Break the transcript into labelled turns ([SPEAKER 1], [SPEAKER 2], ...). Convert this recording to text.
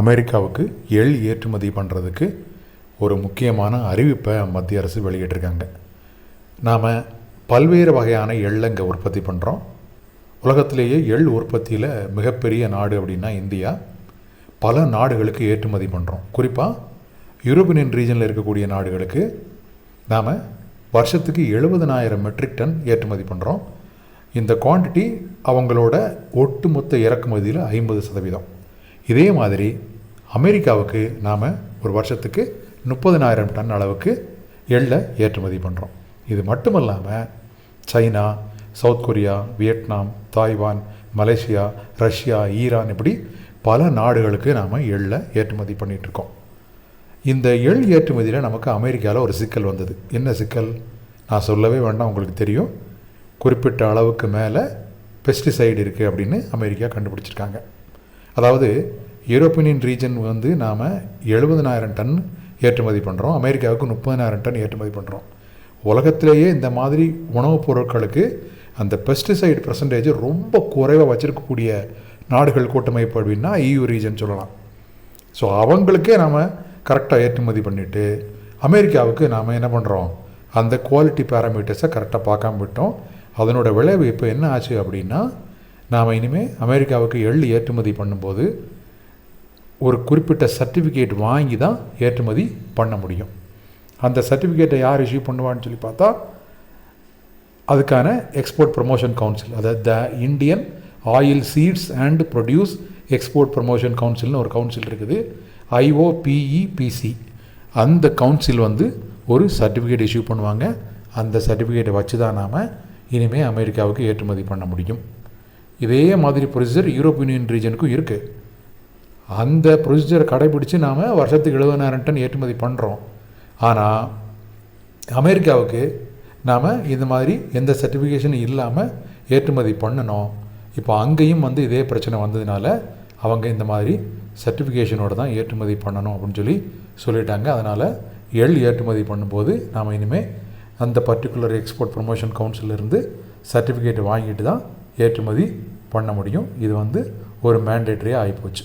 [SPEAKER 1] அமெரிக்காவுக்கு எள் ஏற்றுமதி பண்ணுறதுக்கு ஒரு முக்கியமான அறிவிப்பை மத்திய அரசு வெளியிட்டிருக்காங்க. நாம் பல்வேறு வகையான எள்ளை இங்கே உற்பத்தி பண்ணுறோம் உலகத்திலேயே எள் உற்பத்தியில் மிகப்பெரிய நாடு அப்படின்னா இந்தியா. பல நாடுகளுக்கு ஏற்றுமதி பண்ணுறோம் குறிப்பாக யூரோப்பியன் ரீஜனில் இருக்கக்கூடிய நாடுகளுக்கு நாம் வருஷத்துக்கு எழுபதனாயிரம் மெட்ரிக் டன் ஏற்றுமதி பண்ணுறோம் இந்த குவான்டிட்டி அவங்களோட ஒட்டுமொத்த இறக்குமதியில் ஐம்பது சதவீதம். இதே மாதிரி அமெரிக்காவுக்கு நாம் ஒரு வருஷத்துக்கு முப்பதினாயிரம் டன் அளவுக்கு எள்ளை ஏற்றுமதி பண்ணுறோம் இது மட்டும் இல்லாமல் China South Korea Vietnam Taiwan Malaysia Russia Iran இப்படி பல நாடுகளுக்கு நாம் எள்ளை ஏற்றுமதி பண்ணிகிட்ருக்கோம் இந்த எள் ஏற்றுமதியில் நமக்கு அமெரிக்காவில் ஒரு சிக்கல் வந்தது. என்ன சிக்கல்? நான் சொல்லவே வேண்டாம் உங்களுக்கு தெரியும். குறிப்பிட்ட அளவுக்கு மேலே பெஸ்டிசைடு இருக்குது அப்படின்னு அமெரிக்கா கண்டுபிடிச்சிருக்காங்க. அதாவது யூரோப்பியன் ரீஜன் வந்து நாம் எழுபதனாயிரம் டன் ஏற்றுமதி பண்ணுறோம் அமெரிக்காவுக்கு முப்பதனாயிரம் டன் ஏற்றுமதி பண்ணுறோம் உலகத்திலேயே இந்த மாதிரி உணவுப் பொருட்களுக்கு அந்த பெஸ்டிசைடு பர்சன்டேஜ் ரொம்ப குறைவாக வச்சுருக்கக்கூடிய நாடுகள் கூட்டமைப்பு அப்படின்னா இயு ரீஜன் சொல்லலாம். ஸோ அவங்களுக்கே நாம் கரெக்டாக ஏற்றுமதி பண்ணிவிட்டு அமெரிக்காவுக்கு நாம் என்ன பண்ணுறோம் அந்த குவாலிட்டி பேராமீட்டர்ஸை கரெக்டாக பார்க்காம விட்டோம். அதனோட விளைவு இப்போ என்ன ஆச்சு அப்படின்னா நாம் இனிமேல் அமெரிக்காவுக்கு எள் ஏற்றுமதி பண்ணும்போது ஒரு குறிப்பிட்ட சர்டிஃபிகேட் வாங்கி தான் ஏற்றுமதி பண்ண முடியும். அந்த சர்டிஃபிகேட்டை யார் இஷ்யூ பண்ணுவான்னு சொல்லி பார்த்தா அதுக்கான எக்ஸ்போர்ட் ப்ரொமோஷன் கவுன்சில் அதாவது the Indian oil seeds and produce export promotion கவுன்சில்னு ஒரு கவுன்சில் இருக்குது. ஐஓபிஇபிசி அந்த கவுன்சில் வந்து ஒரு சர்டிஃபிகேட் இஷ்யூ பண்ணுவாங்க. அந்த சர்டிஃபிகேட்டை வச்சு தான் நாம் இனிமேல் அமெரிக்காவுக்கு ஏற்றுமதி பண்ண முடியும். இதே மாதிரி ப்ரொசீஜர் யூரோப் யூனியன் ரீஜனுக்கும் இருக்குது அந்த ப்ரொசீஜரை கடைபிடித்து நாம் வருஷத்துக்கு எழுபதாயிரம் டன் ஏற்றுமதி பண்ணுறோம் ஆனால் அமெரிக்காவுக்கு நாம் இந்த மாதிரி எந்த சர்டிஃபிகேஷனும் இல்லாமல் ஏற்றுமதி பண்ணணும். இப்போ அங்கேயும் வந்து இதே பிரச்சனை வந்ததுனால அவங்க இந்த மாதிரி சர்டிஃபிகேஷனோடு தான் ஏற்றுமதி பண்ணணும் அப்படின்னு சொல்லி சொல்லிட்டாங்க. அதனால் எள் ஏற்றுமதி பண்ணும்போது நாம் இனிமேல் அந்த பர்டிகுலர் எக்ஸ்போர்ட் ப்ரொமோஷன் கவுன்சிலிருந்து சர்டிஃபிகேட் வாங்கிட்டு தான் ஏற்றுமதி பண்ண முடியும். இது வந்து ஒரு மேண்டேட்ரியாக ஆகிப்போச்சு